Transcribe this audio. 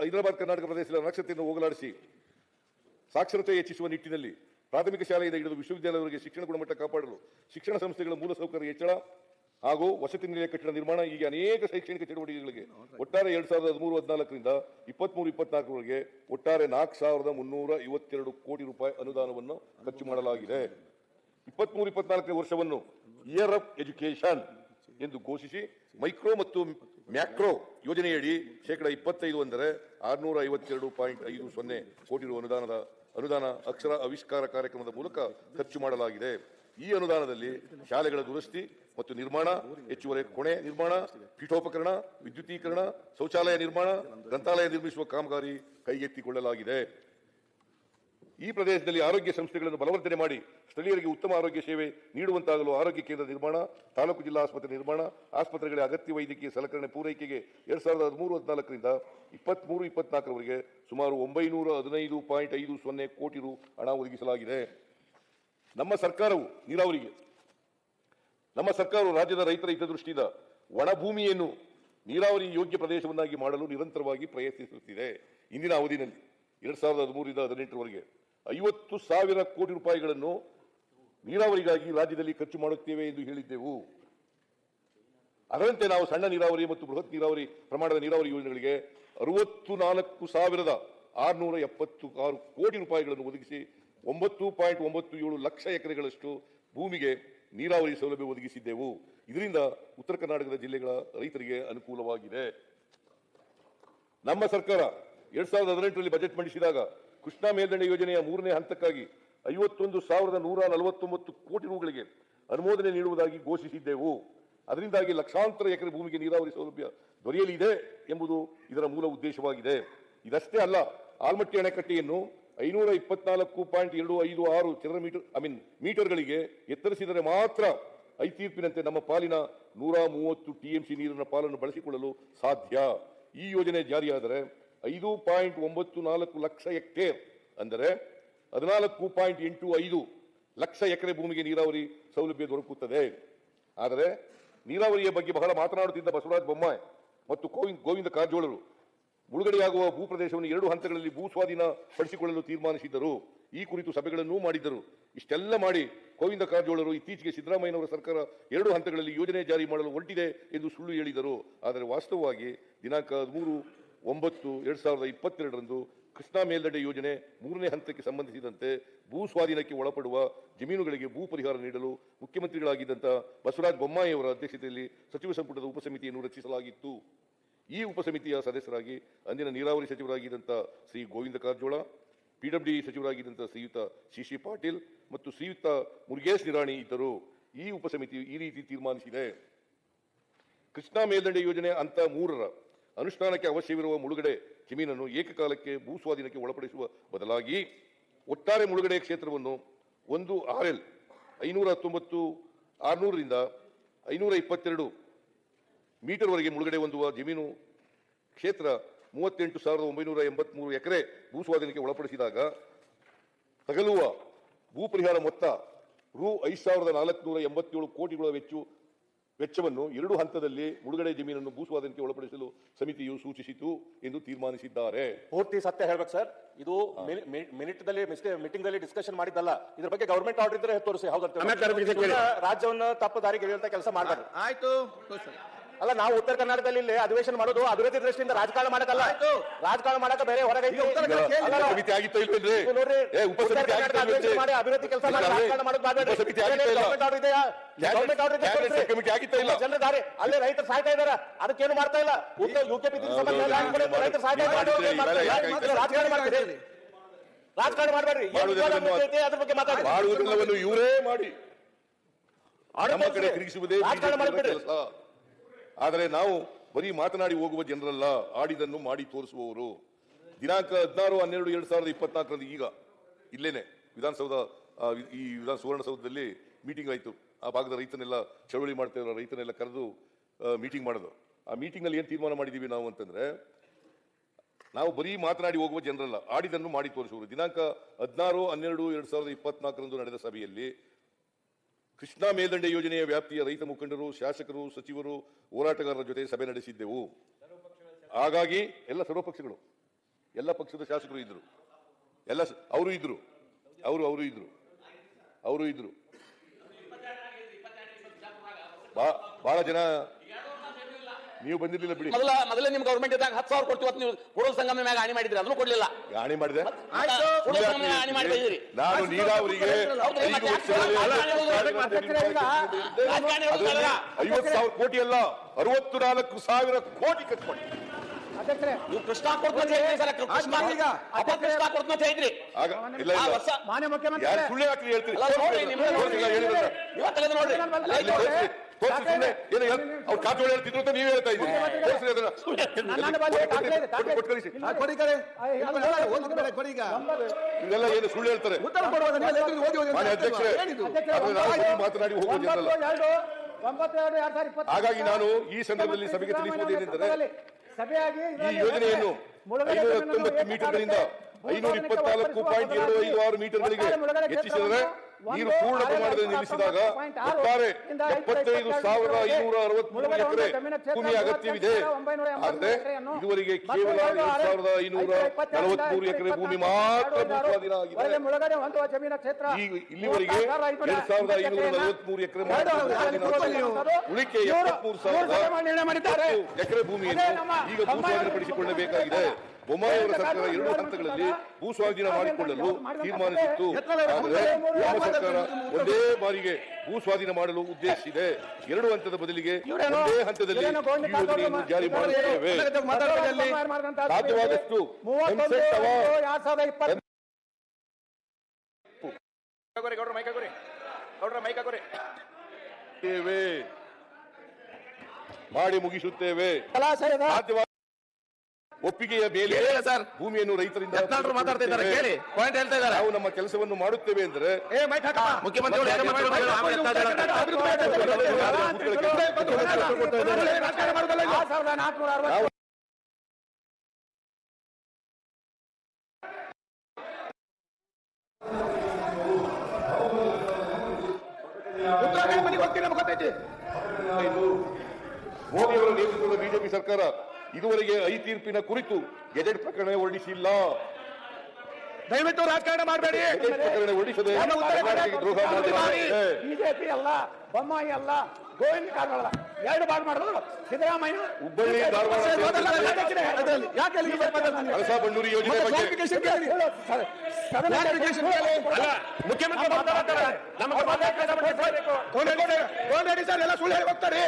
ಹೈದರಾಬಾದ್ ಕರ್ನಾಟಕ ಪ್ರದೇಶದ ಅನಕ್ಷತೆಯನ್ನು ಹೋಗಲಾಡಿಸಿ ಸಾಕ್ಷರತೆ ಹೆಚ್ಚಿಸುವ ನಿಟ್ಟಿನಲ್ಲಿ ಪ್ರಾಥಮಿಕ ಶಾಲೆಯಿಂದ ಹಿಡಿದು ವಿಶ್ವವಿದ್ಯಾಲಯದವರೆಗೆ ಶಿಕ್ಷಣ ಗುಣಮಟ್ಟ ಕಾಪಾಡಲು ಶಿಕ್ಷಣ ಸಂಸ್ಥೆಗಳ ಮೂಲಸೌಕರ್ಯ ಹೆಚ್ಚಳ ಹಾಗೂ ವಸತಿ ನಿಲಯ ಕಟ್ಟಡ ನಿರ್ಮಾಣ ಹೀಗೆ ಅನೇಕ ಶೈಕ್ಷಣಿಕ ಚಟುವಟಿಕೆಗಳಿಗೆ ಒಟ್ಟಾರೆ ಎರಡ್ ಸಾವಿರದ ಹದಿಮೂರು ಹದಿನಾಲ್ಕರಿಂದ ಇಪ್ಪತ್ಮೂರು ಇಪ್ಪತ್ನಾಲ್ಕರವರೆಗೆ ಒಟ್ಟಾರೆ ನಾಲ್ಕು ಸಾವಿರದ ಮುನ್ನೂರ ಐವತ್ತೆರಡು ಕೋಟಿ ರೂಪಾಯಿ ಅನುದಾನವನ್ನು ಖರ್ಚು ಮಾಡಲಾಗಿದೆ. ಇಪ್ಪತ್ಮೂರು ಇಪ್ಪತ್ನಾಲ್ಕನೇ ವರ್ಷವನ್ನು ಇಯರ್ ಆಫ್ ಎಜುಕೇಶನ್ ಎಂದು ಘೋಷಿಸಿ ಮೈಕ್ರೋ ಮತ್ತು ಮ್ಯಾಕ್ರೋ ಯೋಜನೆಯಡಿ ಶೇಕಡ ಇಪ್ಪತ್ತೈದು ಅಂದರೆ ಆರುನೂರ ಐವತ್ತೆರಡು ಪಾಯಿಂಟ್ ಐದು ಸೊನ್ನೆ ಕೋಟಿ ರು ಅನುದಾನದ ಅನುದಾನ ಅಕ್ಷರ ಆವಿಷ್ಕಾರ ಕಾರ್ಯಕ್ರಮದ ಮೂಲಕ ಖರ್ಚು ಮಾಡಲಾಗಿದೆ. ಈ ಅನುದಾನದಲ್ಲಿ ಶಾಲೆಗಳ ದುರಸ್ತಿ ಮತ್ತು ನಿರ್ಮಾಣ, ಹೆಚ್ಚುವರಿ ಕೊಣೆ ನಿರ್ಮಾಣ, ಪೀಠೋಪಕರಣ, ವಿದ್ಯುತೀಕರಣ, ಶೌಚಾಲಯ ನಿರ್ಮಾಣ, ಗ್ರಂಥಾಲಯ ನಿರ್ಮಿಸುವ ಕಾಮಗಾರಿ ಕೈಗೆತ್ತಿಕೊಳ್ಳಲಾಗಿದೆ. ಈ ಪ್ರದೇಶದಲ್ಲಿ ಆರೋಗ್ಯ ಸಂಸ್ಥೆಗಳನ್ನು ಬಲವರ್ಧನೆ ಮಾಡಿ ಸ್ಥಳೀಯರಿಗೆ ಉತ್ತಮ ಆರೋಗ್ಯ ಸೇವೆ ನೀಡುವಂತಾಗಲು ಆರೋಗ್ಯ ಕೇಂದ್ರ ನಿರ್ಮಾಣ, ತಾಲೂಕು ಜಿಲ್ಲಾ ಆಸ್ಪತ್ರೆ ನಿರ್ಮಾಣ ಆಸ್ಪತ್ರೆಗಳ ಅಗತ್ಯ ವೈದ್ಯಕೀಯ ಸಲಕರಣೆ ಪೂರೈಕೆಗೆ ಎರಡ್ ಸಾವಿರದ ಹದಿಮೂರು, ಹದಿನಾಲ್ಕರಿಂದ ಇಪ್ಪತ್ಮೂರು, ಇಪ್ಪತ್ನಾಲ್ಕರವರೆಗೆ ಸುಮಾರು ಒಂಬೈನೂರ ಹದಿನೈದು ಪಾಯಿಂಟ್ ಐದು ಸೊನ್ನೆ ಕೋಟಿ ರು ಹಣ ಒದಗಿಸಲಾಗಿದೆ. ನಮ್ಮ ಸರ್ಕಾರವು ನೀರಾವರಿಗೆ, ನಮ್ಮ ಸರ್ಕಾರವು ರಾಜ್ಯದ ರೈತರ ಹಿತದೃಷ್ಟಿಯಿಂದ ಒಣಭೂಮಿಯನ್ನು ನೀರಾವರಿ ಯೋಗ್ಯ ಪ್ರದೇಶವನ್ನಾಗಿ ಮಾಡಲು ನಿರಂತರವಾಗಿ ಪ್ರಯತ್ನಿಸುತ್ತಿದೆ. ಇಂದಿನ ಅವಧಿನಲ್ಲಿ ಎರಡ್ ಸಾವಿರದ ಹದಿಮೂರರಿಂದ ಹದಿನೆಂಟರವರೆಗೆ ಐವತ್ತು ಸಾವಿರ ಕೋಟಿ ರೂಪಾಯಿಗಳನ್ನು ನೀರಾವರಿಗಾಗಿ ರಾಜ್ಯದಲ್ಲಿ ಖರ್ಚು ಮಾಡುತ್ತೇವೆ ಎಂದು ಹೇಳಿದ್ದೆವು. ಅದರಂತೆ ನಾವು ಸಣ್ಣ ನೀರಾವರಿ ಮತ್ತು ಬೃಹತ್ ನೀರಾವರಿ, ಪ್ರಮಾಣದ ನೀರಾವರಿ ಯೋಜನೆಗಳಿಗೆ ಅರವತ್ತು ನಾಲ್ಕು ಸಾವಿರದ ಆರುನೂರ ಎಪ್ಪತ್ತು ಆರು ಕೋಟಿ ರೂಪಾಯಿಗಳನ್ನು ಒದಗಿಸಿ ಒಂಬತ್ತು ಪಾಯಿಂಟ್ ಒಂಬತ್ತು ಏಳು ಲಕ್ಷ ಎಕರೆಗಳಷ್ಟು ಭೂಮಿಗೆ ನೀರಾವರಿ ಸೌಲಭ್ಯ ಒದಗಿಸಿದ್ದೆವು. ಇದರಿಂದ ಉತ್ತರ ಕರ್ನಾಟಕದ ಜಿಲ್ಲೆಗಳ ರೈತರಿಗೆ ಅನುಕೂಲವಾಗಿದೆ. ನಮ್ಮ ಸರ್ಕಾರ ಎರಡ್ ಸಾವಿರದ ಹದಿನೆಂಟರಲ್ಲಿ ಬಜೆಟ್ ಮಂಡಿಸಿದಾಗ ಕೃಷ್ಣಾ ಮೇಲ್ದಂಡೆ ಯೋಜನೆಯ ಮೂರನೇ ಹಂತಕ್ಕಾಗಿ ಐವತ್ತೊಂದು ಸಾವಿರದ ನೂರ ನಲವತ್ತೊಂಬತ್ತು ಕೋಟಿ ರೂಗಳಿಗೆ ಅನುಮೋದನೆ ನೀಡುವುದಾಗಿ ಘೋಷಿಸಿದ್ದೆವು. ಅದರಿಂದಾಗಿ ಲಕ್ಷಾಂತರ ಎಕರೆ ಭೂಮಿಗೆ ನೀರಾವರಿ ಸೌಲಭ್ಯ ದೊರೆಯಲಿದೆ ಎಂಬುದು ಇದರ ಮೂಲ ಉದ್ದೇಶವಾಗಿದೆ. ಇದಷ್ಟೇ ಅಲ್ಲ, ಆಲ್ಮಟ್ಟಿ ಅಣೆಕಟ್ಟೆಯನ್ನು ಐನೂರ ಇಪ್ಪತ್ನಾಲ್ಕು ಪಾಯಿಂಟ್ ಎರಡು ಐದು ಆರು ಚದರ ಮೀಟರ್, ಐ ಮೀನ್ ಮೀಟರ್ಗಳಿಗೆ ಎತ್ತರಿಸಿದರೆ ಮಾತ್ರ ಐ ತೀರ್ಪಿನಂತೆ ನಮ್ಮ ಪಾಲಿನ ನೂರ ಮೂವತ್ತು ಟಿಎಂಸಿ ನೀರಿನ ಪಾಲನ್ನು ಬಳಸಿಕೊಳ್ಳಲು ಸಾಧ್ಯ. ಈ ಯೋಜನೆ ಜಾರಿಯಾದರೆ ಐದು ಪಾಯಿಂಟ್ ಒಂಬತ್ತು ನಾಲ್ಕು ಲಕ್ಷ ಹೆಕ್ಟೇರ್ ಅಂದರೆ ಹದಿನಾಲ್ಕು ಪಾಯಿಂಟ್ ಎಂಟು ಐದು ಲಕ್ಷ ಎಕರೆ ಭೂಮಿಗೆ ನೀರಾವರಿ ಸೌಲಭ್ಯ ದೊರಕುತ್ತದೆ. ಆದರೆ ನೀರಾವರಿಯ ಬಗ್ಗೆ ಬಹಳ ಮಾತನಾಡುತ್ತಿದ್ದ ಬಸವರಾಜ ಬೊಮ್ಮಾಯಿ ಮತ್ತು ಗೋವಿಂದ ಗೋವಿಂದ ಕಾರಜೋಳರು ಮುಳುಗಡೆಯಾಗುವ ಭೂಪ್ರದೇಶವನ್ನು ಎರಡು ಹಂತಗಳಲ್ಲಿ ಭೂ ಸ್ವಾಧೀನ ಪಡಿಸಿಕೊಳ್ಳಲು ತೀರ್ಮಾನಿಸಿದ್ದರು. ಈ ಕುರಿತು ಸಭೆಗಳನ್ನೂ ಮಾಡಿದ್ದರು. ಇಷ್ಟೆಲ್ಲ ಮಾಡಿ ಗೋವಿಂದ ಕಾರಜೋಳರು ಇತ್ತೀಚೆಗೆ ಸಿದ್ದರಾಮಯ್ಯನವರ ಸರ್ಕಾರ ಎರಡು ಹಂತಗಳಲ್ಲಿ ಯೋಜನೆ ಜಾರಿ ಮಾಡಲು ಹೊರಟಿದೆ ಎಂದು ಸುಳ್ಳು ಹೇಳಿದರು. ಆದರೆ ವಾಸ್ತವವಾಗಿ ದಿನಾಂಕ ಹದಿಮೂರು ಒಂಬತ್ತು ಎರಡ್ ಸಾವಿರದ ಇಪ್ಪತ್ತೆರಡರಂದು ಕೃಷ್ಣಾ ಮೇಲ್ದಡೆ ಯೋಜನೆ ಮೂರನೇ ಹಂತಕ್ಕೆ ಸಂಬಂಧಿಸಿದಂತೆ ಭೂ ಸ್ವಾಧೀನಕ್ಕೆ ಒಳಪಡುವ ಜಮೀನುಗಳಿಗೆ ಭೂ ಪರಿಹಾರ ನೀಡಲು ಮುಖ್ಯಮಂತ್ರಿಗಳಾಗಿದ್ದಂಥ ಬಸವರಾಜ ಬೊಮ್ಮಾಯಿಯವರ ಅಧ್ಯಕ್ಷತೆಯಲ್ಲಿ ಸಚಿವ ಸಂಪುಟದ ಉಪಸಮಿತಿಯನ್ನು ರಚಿಸಲಾಗಿತ್ತು. ಈ ಉಪಸಮಿತಿಯ ಸದಸ್ಯರಾಗಿ ಅಂದಿನ ನೀರಾವರಿ ಸಚಿವರಾಗಿದ್ದಂಥ ಶ್ರೀ ಗೋವಿಂದ ಕಾರಜೋಳ ಪಿಡಬ್ಲ್ಯೂಡಿ ಸಚಿವರಾಗಿದ್ದಂಥ ಶ್ರೀಯುತ ಶಿಶಿ ಪಾಟೀಲ್ ಮತ್ತು ಶ್ರೀಯುತ ಮುರುಗೇಶ್ ನಿರಾಣಿ ಇದ್ದರು. ಈ ಉಪಸಮಿತಿ ಈ ರೀತಿ ತೀರ್ಮಾನಿಸಿದೆ. ಕೃಷ್ಣಾ ಮೇಲ್ದಂಡೆ ಯೋಜನೆ ಅಂತ ಮೂರರ ಅನುಷ್ಠಾನಕ್ಕೆ ಅವಶ್ಯವಿರುವ ಮುಳುಗಡೆ ಜಮೀನನ್ನು ಏಕಕಾಲಕ್ಕೆ ಭೂ ಸ್ವಾಧೀನಕ್ಕೆ ಒಳಪಡಿಸುವ ಬದಲಾಗಿ ಒಟ್ಟಾರೆ ಮುಳುಗಡೆ ಕ್ಷೇತ್ರವನ್ನು ಒಂದು ಆರ್ ಎಲ್ ಐನೂರ ಹತ್ತೊಂಬತ್ತು, ಆರುನೂರರಿಂದ ಐನೂರ ಇಪ್ಪತ್ತೆರಡು ಮೀಟರ್ವರೆಗೆ ಮುಳುಗಡೆ ಹೊಂದುವ ಜಮೀನು ಕ್ಷೇತ್ರ ಮೂವತ್ತೆಂಟು ಸಾವಿರದ ಒಂಬೈನೂರ ಎಂಬತ್ಮೂರು ಎಕರೆ ಭೂ ಸ್ವಾಧೀನಕ್ಕೆ ಒಳಪಡಿಸಿದಾಗ ತಗಲುವ ಭೂ ಪರಿಹಾರ ಮೊತ್ತ ರು ಐದು ಸಾವಿರದ ನಾಲ್ಕುನೂರ ಎಂಬತ್ತೇಳು ಕೋಟಿಗಳ ವೆಚ್ಚ ವೆಚ್ಚವನ್ನು ಎರಡು ಹಂತದಲ್ಲಿ ಮುಳುಗಡೆ ಜಮೀನನ್ನು ಭೂಸ್ವಾಧೀನಕ್ಕೆ ಒಳಪಡಿಸಲು ಸಮಿತಿಯು ಸೂಚಿಸಿತು ಎಂದು ತೀರ್ಮಾನಿಸಿದ್ದಾರೆ. ಪೂರ್ತಿ ಸತ್ಯ ಹೇಳ್ಬೇಕು ಸರ್. ಇದು ಮಿನಿಟ್ ದಲ್ಲಿ ಮೀಟಿಂಗ್ ದಲ್ಲಿ ಡಿಸ್ಕಷನ್ ಮಾಡಿದ್ದಲ್ಲ. ಇದ್ರ ಬಗ್ಗೆ ಗವರ್ಮೆಂಟ್ ಆರ್ಡರ್ ಇದ್ರೆ ತೋರಿಸಿ ಹೌದಂತ ರಾಜ್ಯವನ್ನು ತಪ್ಪು ದಾರಿಗೆ ಕೆಲಸ ಮಾಡಬಾರ್ದು ಆಯ್ತು. ಅಲ್ಲ ನಾವು ಉತ್ತರ ಕರ್ನಾಟಕದಲ್ಲಿ ಇಲ್ಲಿ ಅಧಿವೇಶನ ಮಾಡೋದು ಅಭಿವೃದ್ಧಿ ದೃಷ್ಟಿಯಿಂದ ರಾಜಕಾರಣ ಮಾಡಕ್ಕಲ್ಲ. ರಾಜಕಾರಣ ಮಾಡಕ ಬೇರೆ ಹೊರಗೆ. ಅಲ್ಲ, ನೋಡ್ರಿ ಮಾಡಿ ಅಭಿವೃದ್ಧಿ ಕೆಲಸ ಮಾಡಿ ರಾಜಕಾರಣ ಮಾಡೋದು ರೈತರು ಸಾಯ್ತಾ ಇದಾರೆ ಅದಕ್ಕೇನು ಮಾಡ್ತಾ ಇಲ್ಲ? ರೈತರು ಸಾಯ್ತಾ ಇದ್ದಾರೆ, ರಾಜಕಾರಣ ಮಾಡ್ತೀರಿ. ರಾಜಕಾರಣ ಮಾಡಬೇಡ್ರಿ. ಅದ್ರ ಬಗ್ಗೆ ಮಾತಾಡಿ. ಇವರೇ ಮಾಡಿ. ರಾಜಕಾರಣ ಮಾಡ್ಬೇಡ್ರಿ. ಆದರೆ ನಾವು ಬರೀ ಮಾತನಾಡಿ ಹೋಗುವ ಜನರಲ್ಲ, ಆಡಿದನ್ನು ಮಾಡಿ ತೋರಿಸುವವರು. ದಿನಾಂಕ ಹದಿನಾರು, ಹನ್ನೆರಡು, ಎರಡು ಸಾವಿರದ ಇಪ್ಪತ್ನಾಲ್ಕರಂದು ಈಗ, ಇಲ್ಲೇನೆ, ವಿಧಾನಸೌಧ ಈ ವಿಧಾನ, ಸುವರ್ಣಸೌಧದಲ್ಲಿ ಮೀಟಿಂಗ್ ಆಯಿತು. ಆ ಭಾಗದ ರೈತನೆಲ್ಲ ಚಳವಳಿ ಮಾಡ್ತಾ ಇರೋ ರೈತನೆಲ್ಲ ಕರೆದು ಮೀಟಿಂಗ್ ಮಾಡೋದು. ಆ ಮೀಟಿಂಗ್ ಏನು ಏನ್ ತೀರ್ಮಾನ ಮಾಡಿದ್ದೀವಿ ನಾವು ಅಂತಂದ್ರೆ, ನಾವು ಬರೀ ಮಾತನಾಡಿ ಹೋಗುವ ಜನರಲ್ಲ, ಆಡಿದನ್ನು ಮಾಡಿ ತೋರಿಸುವರು ದಿನಾಂಕ ಹದಿನಾರು, ಹನ್ನೆರಡು, ಎರಡು ಸಾವಿರದ ಇಪ್ಪತ್ನಾಲ್ಕರಂದು ನಡೆದ ಸಭೆಯಲ್ಲಿ ಕೃಷ್ಣಾ ಮೇಲ್ದಂಡೆ ಯೋಜನೆಯ ವ್ಯಾಪ್ತಿಯ ರೈತ ಮುಖಂಡರು, ಶಾಸಕರು, ಸಚಿವರು, ಹೋರಾಟಗಾರರ ಜೊತೆ ಸಭೆ ನಡೆಸಿದ್ದೆವು. ಹಾಗಾಗಿ ಎಲ್ಲ ಸರ್ವಪಕ್ಷಗಳು, ಎಲ್ಲ ಪಕ್ಷದ ಶಾಸಕರು ಇದ್ರು. ಎಲ್ಲ ಅವರು ಇದ್ರು. ಅವರು ಅವರು ಇದ್ರು. ಅವರು ಇದ್ರು. ಬಾ- ಬಹಳ ಜನ ನೀವು ಬಂದಿರ್ಲಿಲ್ಲ ಬಿಡಿ. ಮೊದಲ ಮೊದಲೇ ನಿಮ್ ಗೌರ್ಮೆಂಟ್ ಇದ್ದಾಗ ಹತ್ತು ಸಾವಿರ ಕೊಡ್ತೀವಿ ಅಂತ ನೀವು ಕೊಡೋ ಸಂಗಮ ಮ್ಯಾಗ ಹಾನಿ ಮಾಡಿದ್ರಿ ಅದನ್ನು ಕೊಡ್ಲಿಲ್ಲ. ಹಾನಿ ಮಾಡಿದೆ? ಕೊಡೋ ಸಂಗಮ ಹಾನಿ ಮಾಡ್ತಾ ನಾನು ನೀರಾವರಿಗೆ. ಐವತ್ತು ಸಾವಿರ ಕೋಟಿ ಅಲ್ಲ ಅರವತ್ತು ನಾಲ್ಕು ಸಾವಿರ ಕೋಟಿ ಕಟ್ಕೊಂಡು. ಅಧ್ಯಕ್ಷರೇ ನೀವು ಕೃಷ್ಣ ಕೊಡ್ತೀನಿ ಅಂತ ಹೇಳಿದ್ರಿ ಸರ್, ಕೃಷ್ಣ ಈಗ ಅಪ್ಪ ಕೃಷ್ಣ ಕೊಡ್ತೀನಿ ಹೇಳಿದ್ರಿ ಇಲ್ಲ ಆ ಇಲ್ಲ ವರ್ಷ ಮಾನ್ಯ ಮುಖ್ಯಮಂತ್ರಿ ಸುಳ್ಳು ಹಾಕಿ ಹೇಳ್ತೀರಿ? ನೋಡ್ರಿ. ನೋಡ್ರಿ ಅವ್ರು ಹೇಳ್ತಿದ್ರು ಅಂತ ನೀವ್ ಹೇಳ್ತಾ. ಇದೆಲ್ಲ ಏನು ಸುಳ್ಳು ಹೇಳ್ತಾರೆ? ಮಾತನಾಡಿ ಹಾಗಾಗಿ ನಾನು ಈ ಸಂದರ್ಭದಲ್ಲಿ ಸಭೆಗೆ ತಿಳಿಸುವುದೇನೆಂದರೆ ಸಭೆಯಾಗಿ ಈ ಯೋಜನೆಯನ್ನು ಐನೂರ ಹತ್ತೊಂಬತ್ತು ಮೀಟರ್ಗಳಿಂದ ಐನೂರ ಇಪ್ಪತ್ನಾಲ್ಕು ಪಾಯಿಂಟ್ ಎರಡು ಐದು ಆರು ಮೀಟರ್ಗಳಿಗೆ ಹೆಚ್ಚಿಸಿದರೆ ನೀರು ಪೂರ್ಣ ಪ್ರಮಾಣದಲ್ಲಿ ನಿಲ್ಲಿಸಿದಾಗ ಒಟ್ಟಾರೆ ಎಪ್ಪತ್ತೈದು ಸಾವಿರದ ಐನೂರ ಅರವತ್ಮೂರು ಎಕರೆ ಭೂಮಿ ಅಗತ್ಯವಿದೆ. ಆದರೆ ಇದುವರೆಗೆ ಕೇವಲ ಸಾವಿರದ ಐನೂರ ನಲವತ್ಮೂರು ಎಕರೆ ಭೂಮಿ ಮಾತ್ರ ಭೂಸ್ವಾಧೀನ ಆಗಿದೆ. ಇಲ್ಲಿವರೆಗೆ ಎರಡ್ ಸಾವಿರದ ಐನೂರ ನಲವತ್ಮೂರು ಎಕರೆ ಉಳಿಕೆ ಎಪ್ಪತ್ಮೂರು ಸಾವಿರದ ಎಕರೆ ಭೂಮಿಯನ್ನು ಈಗ ಭೂಸ್ವಾಧೀನಪಡಿಸಿಕೊಳ್ಳಬೇಕಾಗಿದೆ ಬೊಮ್ಮಾಯಿ ಅವರ ಸರ್ಕಾರ ಎರಡು ಹಂತಗಳಲ್ಲಿ ಭೂ ಸ್ವಾಧೀನ ಮಾಡಿಕೊಳ್ಳಲು ತೀರ್ಮಾನಿಸಿತ್ತು. ಆದರೆ ನಮ್ಮ ಸರ್ಕಾರ ಒಂದೇ ಬಾರಿಗೆ ಭೂಸ್ವಾಧೀನ ಮಾಡಲು ಉದ್ದೇಶಿಸಿದೆ ಎರಡು ಹಂತದ ಬದಲಿಗೆ ಒಂದೇ ಹಂತದಲ್ಲಿ ಯೋಜನೆಯನ್ನು ಜಾರಿ ಮಾಡುತ್ತೇವೆ ಸಾಧ್ಯವಾದಷ್ಟು ಮಾಡಿ ಮುಗಿಸುತ್ತೇವೆ. ಸಾಧ್ಯವಾದ ಒಪ್ಪಿಗೆಯ ಮೇಲೆ ಸರ್. ಭೂಮಿಯನ್ನು ರೈತರಿಂದ ಯತ್ನಾಳ್ರು ಮಾತಾಡ್ತಾ ಇದ್ದಾರೆ ಕೇಳಿ ಪಾಯಿಂಟ್ ಹೇಳ್ತಾ ಇದ್ದಾರೆ. ನಾವು ನಮ್ಮ ಕೆಲಸವನ್ನು ಮಾಡುತ್ತೇವೆ ಅಂದ್ರೆ ಮುಖ್ಯಮಂತ್ರಿಗಳು ಸಾವಿರದ ನಾಲ್ಕುನೂರ ಅರವತ್ತು. ಮೋದಿ ಅವರ ನೇತೃತ್ವದ ಬಿಜೆಪಿ ಸರ್ಕಾರ ಇದುವರೆಗೆ ಐ ತೀರ್ಪಿನ ಕುರಿತು ಗೆಜೆಟ್ ಪ್ರಕರಣ ಹೊರಡಿಸಿಲ್ಲ. ದಯವಿಟ್ಟು ರಾಜಕಾರಣ ಮಾಡಬೇಡಿ. ಪ್ರಕರಣ ಹೊರಡಿಸದೆ ದ್ರೋಹ ಬಿಜೆಪಿ ಅಲ್ಲ ಬೊಮ್ಮಾಯಿ ಅಲ್ಲ ಗೋವಿಂದ ಕಾರಣ ಎರಡು ಬಾಡ್ ಮಾಡಿದ್ರು. ಸಿದ್ದರಾಮಯ್ಯ ಹುಬ್ಬಳ್ಳಿ ಧಾರವಾಡ? ಯೋಜನೆ ಮುಖ್ಯಮಂತ್ರಿ ಸರ್ ಎಲ್ಲ ಸುಳ್ಳು ಹೇಳಿ ಹೋಗ್ತಾರೆ.